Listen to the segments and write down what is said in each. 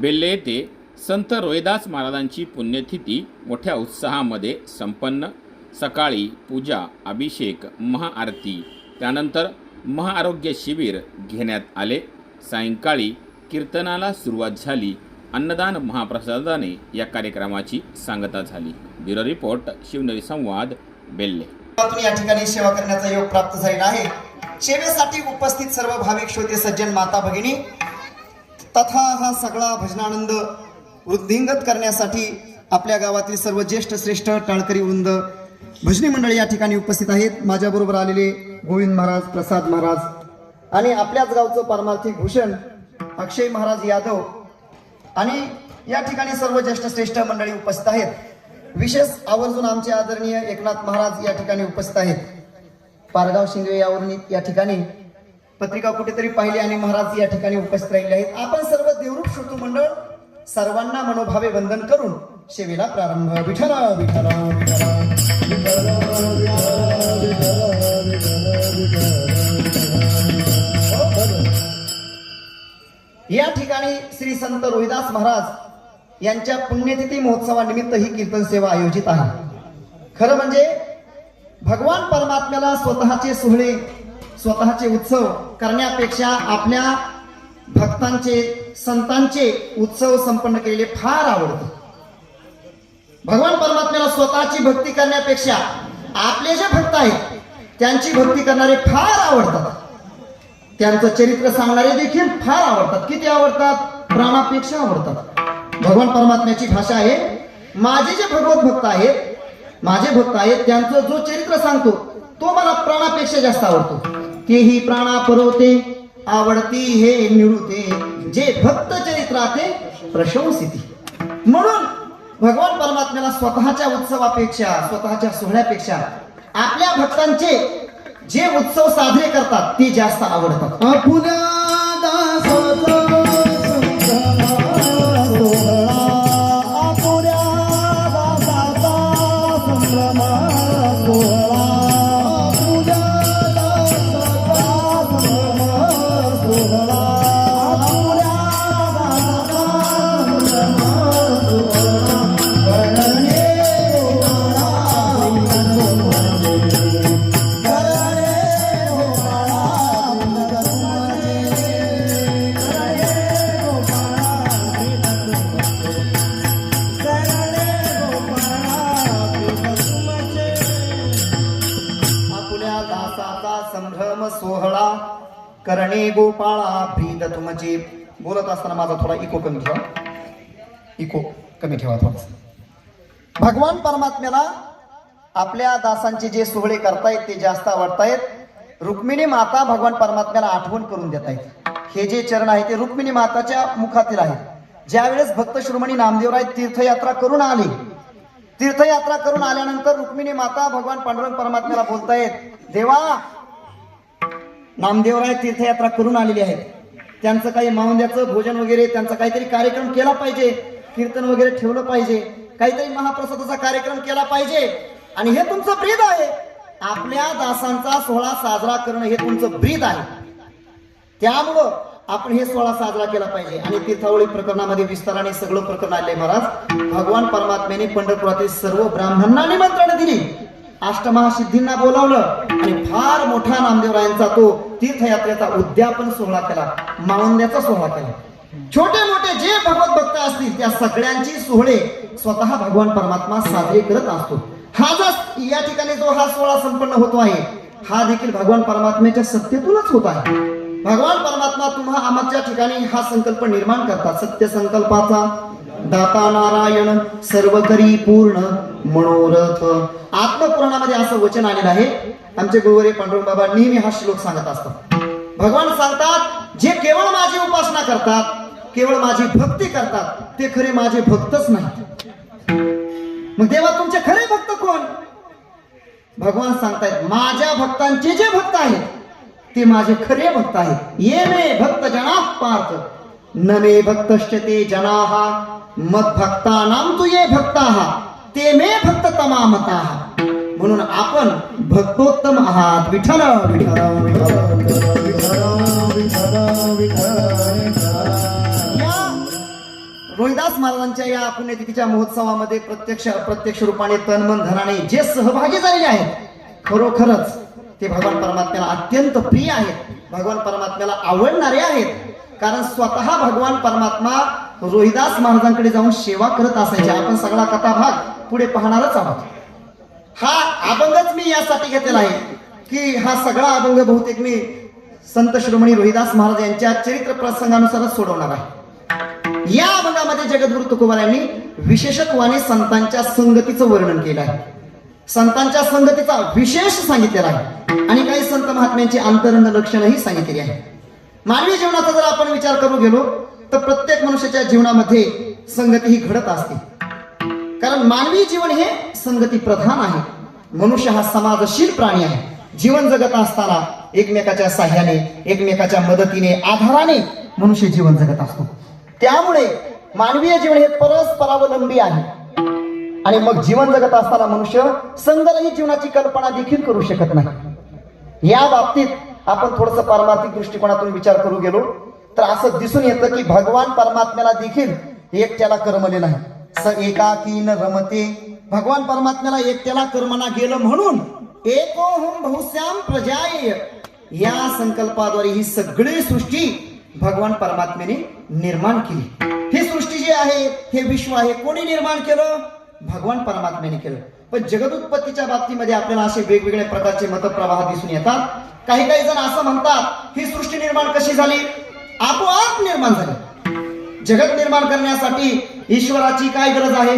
बेल्ले येथे संत रोहिदास महाराजांची पुण्यतिथी मोठ्या उत्साहामध्ये संपन्न. सकाळी पूजा अभिषेक महाआरती त्यानंतर महाआरोग्य शिबिर घेण्यात आले. सायंकाळी कीर्तनाला सुरुवात झाली. अन्नदान महाप्रसादाने या कार्यक्रमाची सांगता झाली. ब्युरो रिपोर्ट शिवनेरी संवाद बेल्ले. या ठिकाणी सेवा करण्याचा योग प्राप्त झालेला आहे. सेवेसाठी उपस्थित सर्व भाविक श्रोते सज्जन माता भगिनी तथा हा सगळा भजनानंद वृद्धिंगत करण्यासाठी आपल्या गावातील सर्व ज्येष्ठ श्रेष्ठ टाळकरी वृंद भजनी मंडळी या ठिकाणी उपस्थित आहेत. माझ्याबरोबर आलेले गोविंद महाराज प्रसाद महाराज आणि आपल्याच गावचं पारमार्थिक भूषण अक्षय महाराज यादव आणि या ठिकाणी सर्व ज्येष्ठ श्रेष्ठ मंडळी उपस्थित आहेत. विशेष आवर्जून आमचे आदरणीय एकनाथ महाराज या ठिकाणी उपस्थित आहेत. पारगाव शिंगवे यावरून या ठिकाणी पत्रिका कुठेतरी पाहिली आणि महाराज या ठिकाणी उपस्थित राहिले आहेत. आपण सर्व देवरूप श्रोतू मंडळ सर्वांना मनोभावे वंदन करून सेवेला प्रारंभ. विठ्ठल विठ्ठल या ठिकाणी श्री संत रोहिदास महाराज यांच्या पुण्यतिथी महोत्सवानिमित्त ही कीर्तन सेवा आयोजित आहे. खरं म्हणजे भगवान परमात्म्याला स्वतःचे सोहळे स्वतःचे उत्सव करण्यापेक्षा आपल्या भक्तांचे संतांचे उत्सव संपन्न केलेले फार आवडते. भगवान परमात्म्याला स्वतःची भक्ती करण्यापेक्षा आपले जे भक्त आहेत त्यांची भक्ती करणारे फार आवडतात. त्यांचं चरित्र सांगणारे देखील फार आवडतात. किती आवडतात? प्राणापेक्षा आवडतात. भगवान परमात्म्याची भाषा आहे माझे जे भगवत भक्त आहेत माझे भक्त आहेत त्यांचं जो चरित्र सांगतो तो मला प्राणापेक्षा जास्त आवडतो. तेही प्राणा परवते आवडती हे निवृते जे भक्त चरित्राते प्रशंसिती. म्हणून भगवान परमात्म्याला स्वतःच्या उत्सवापेक्षा स्वतःच्या सोहळ्यापेक्षा आपल्या भक्तांचे जे उत्सव साजरे करतात ते जास्त आवडतात. करणे गोपाळा ब्रीद तुमचे. बोलत असताना माझा थोडा इको कमी ठेवा. इको कमी ठेवा थोडासा. भगवान परमात्म्याला आपल्या दासांचे जे सोहळे करतायत ते जास्त आवडतायत. रुक्मिणी माता भगवान परमात्म्याला आठवण करून देत आहेत हे जे चरण आहे ते रुक्मिणी माताच्या मुखातील आहेत ज्यावेळेस भक्त श्रोमणी नामदेवराय तीर्थयात्रा करून आले तीर्थयात्रा करून आल्यानंतर रुक्मिणी माता भगवान पांडुरंग परमात्म्याला बोलतायत देवा नामदेवराय तीर्थयात्रा करून आलेली आहेत. त्यांचं काही मावंद्याचं भोजन वगैरे त्यांचा काहीतरी कार्यक्रम केला पाहिजे कीर्तन वगैरे ठेवलं पाहिजे काहीतरी महाप्रसादाचा कार्यक्रम केला पाहिजे. आणि हे तुमचं ब्रीद आहे. आपल्या दासांचा सोहळा साजरा करणं हे तुमचं ब्रीद आहे. त्यामुळं आपण हे सोहळा साजरा केला पाहिजे. आणि तीर्थावळी प्रकरणामध्ये विस्ताराने सगळं प्रकरण आले महाराज. भगवान परमात्म्याने पंढरपुरातील सर्व ब्राह्मणांना निमंत्रण दिली. अष्टमहासिद्धींना बोलावलं आणि फार मोठा नामदेवरायांचा तो तीर्थयात्रेचा उद्यापन सोहळा केला मावंद्याचा सोहळा केला. छोटे मोठे जे भगवत भक्त असतील त्या सगळ्यांची सोहळे स्वतः भगवान परमात्मा साजरे करत असतो. हा जस या ठिकाणी जो हा सोहळा संपन्न होतो आहे हा देखील भगवान परमात्म्याच्या सत्तेतूनच होत आहे. भगवान परमात्मा तुम्हा आमच्या ठिकाणी हा संकल्प निर्माण करतात. सत्य संकल्पाचा दाता नारायण सर्व करी पूर्ण. मनोरथ. आत्मपुराणामध्ये असं वचन आलेलं आहे. आमचे गुरुवरे पांडुरंग बाबा नेहमी हा श्लोक सांगत असतात. भगवान सांगतात जे केवळ माझी उपासना करतात केवळ माझी भक्ती करतात ते खरे माझे भक्तच नाही मग देवा तुमचे खरे भक्त कोण? भगवान सांगतायत माझ्या भक्तांचे जे भक्त आहेत ते माझे खरे भक्त आहेत. ये मे भक्त जना पार्थ न मे भक्तश्च ते जना मत भक्तानाम तू ये भक्ताहा ते मे भक्त आहात म्हणून आपण भक्तोत्तम आहात. विठ्ठल विठ्ठल रोहिदास महाराजांच्या या पुण्यतिथीच्या महोत्सवामध्ये प्रत्यक्ष अप्रत्यक्ष रूपाने तन मन धनाने जे सहभागी झालेले आहेत खरोखरच ते भगवान परमात्म्याला अत्यंत प्रिय आहेत. भगवान परमात्म्याला आवडणारे आहेत. कारण स्वतः भगवान परमात्मा रोहिदास महाराजांकडे जाऊन सेवा करत असायची. आपण सगळा कथा भाग पुढे पाहणारच आहोत. हा अभंगच मी यासाठी घेतलेला आहे की हा सगळा अभंग बहुतेक मी संत श्रोमणी रोहिदास महाराज यांच्या चरित्र प्रसंगानुसारच सोडवणार आहे. या अभंगामध्ये जगद्गुरु तुकोबार यांनी विशेषत्वाने संतांच्या संगतीचं वर्णन केलं आहे. संतांच्या संगतीचा विशेष सांगितलेला आहे. आणि काही संत महात्म्यांची अंतरंग लक्षणंही सांगितलेली आहे. मानवी जीवनाचा जर आपण विचार करू गेलो तर प्रत्येक मनुष्याच्या जीवनामध्ये संगती ही घडत असते. कारण मानवी जीवन हे संगती प्रधान आहे. मनुष्य हा समाजशील प्राणी आहे. जीवन जगत असताना एकमेकाच्या साह्याने एकमेकाच्या मदतीने आधाराने मनुष्य जीवन जगत असतो. त्यामुळे मानवीय जीवन हे परस्परावलंबी आहे. आणि मग जीवन जगत असताना मनुष्य संगरही जीवनाची कल्पना देखील करू शकत नाही. या बाबतीत आपण थोडस पारमार्थिक दृष्टिकोनातून विचार करू गेलो. तर असं दिसून येतं की भगवान परमात्म्याला देखील एकट्याला करमले नाही. स एकाकीन रमते. भगवान परमात्म्याला एकट्याला कर्मना गेलं म्हणून एकोहम बहुश्याम प्रजाय. या संकल्पाद्वारे ही सगळी सृष्टी भगवान परमात्म्याने निर्माण केली. ही सृष्टी जी आहे हे विश्व आहे. कोणी निर्माण केलं? भगवान परमात्म्याने केलं. पण जगदुत्पत्तीच्या बाबतीमध्ये आपल्याला असे वेगवेगळ्या प्रकारचे मतप्रवाह दिसून येतात. काही काही जण असं म्हणतात ही सृष्टी निर्माण कशी झाली? आपोआप निर्माण झाले. जगत निर्माण करण्यासाठी ईश्वराची काय गरज आहे?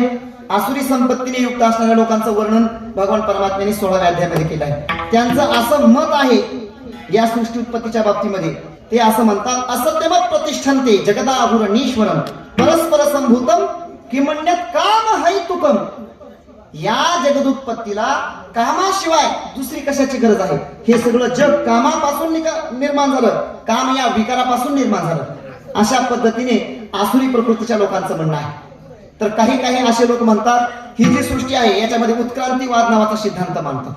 आसुरी संपत्तीने युक्त असणाऱ्या लोकांचं वर्णन भगवान परमात्म्याने सोळाव्या अध्यायामध्ये केलं आहे. त्यांचं असं मत आहे या सृष्टी उत्पत्तीच्या बाबतीमध्ये. ते असं म्हणतात असत्यमत प्रतिष्ठन्ते ईश्वरम परस्पर संभूतम किमन्यत काम या जगदुत्पत्तीला कामाशिवाय दुसरी कशाची गरज आहे? हे सगळं जग कामापासून निर्माण झालं. काम या विकारापासून निर्माण झालं. अशा पद्धतीने आसुरी प्रकृतीच्या लोकांचं म्हणणं आहे. तर काही काही असे लोक म्हणतात ही जी सृष्टी आहे याच्यामध्ये उत्क्रांतीवाद नावाचा सिद्धांत मानतात.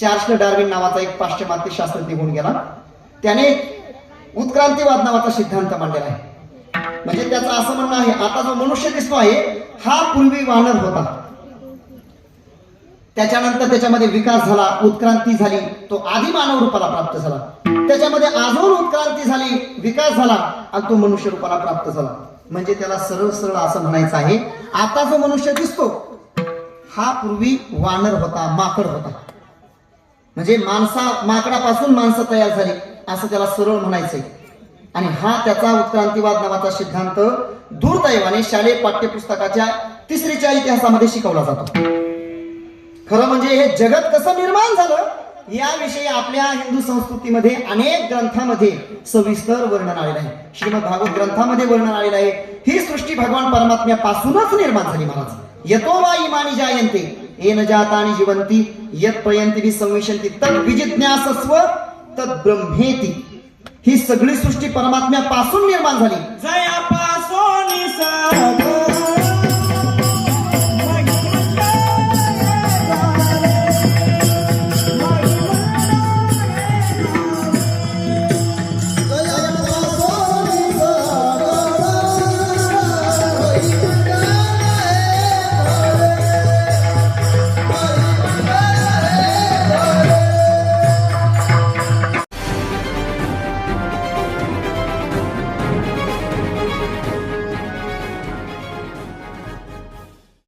चार्ल्स डार्विन नावाचा एक पाश्चिमात्य शास्त्रज्ञ होऊन गेला. त्याने उत्क्रांतीवाद नावाचा सिद्धांत मांडलेला आहे. म्हणजे त्याचं असं म्हणणं आहे आता जो मनुष्य दिसतो आहे हा पूर्वी वानर होता. त्याच्यानंतर त्याच्यामध्ये विकास झाला उत्क्रांती झाली तो आधी मानव रूपाला प्राप्त झाला. त्याच्यामध्ये अजून उत्क्रांती झाली विकास झाला आणि तो मनुष्य रूपाला प्राप्त झाला. म्हणजे त्याला सरळ सरळ असं म्हणायचं आहे आता जो मनुष्य दिसतो हा पूर्वी वानर होता माकड होता. म्हणजे माणसा माकडापासून माणसं तयार झाली असं त्याला सरळ म्हणायचंय. आणि हा त्याचा उत्क्रांतीवाद नावाचा सिद्धांत दुर्दैवाने शालेय पाठ्यपुस्तकाच्या तिसरीच्या इतिहासामध्ये शिकवला जातो. खरं म्हणजे हे जगत कसं निर्माण झालं? याविषयी आपल्या हिंदू संस्कृतीमध्ये अनेक ग्रंथामध्ये सविस्तर वर्णन आलेलं आहे. श्रीमद भागवत ग्रंथामध्ये वर्णन आलेलं आहे. ही सृष्टी भगवान परमात्म्यापासूनच निर्माण झाली महाराज. येतो वा इमानी जायंते येन आणि जिवंती यत प्रयंती संविशंती तत् विजिज्ञासस्व तत् ब्रह्मेती. ही सगळी सृष्टी परमात्म्यापासून निर्माण झाली. जया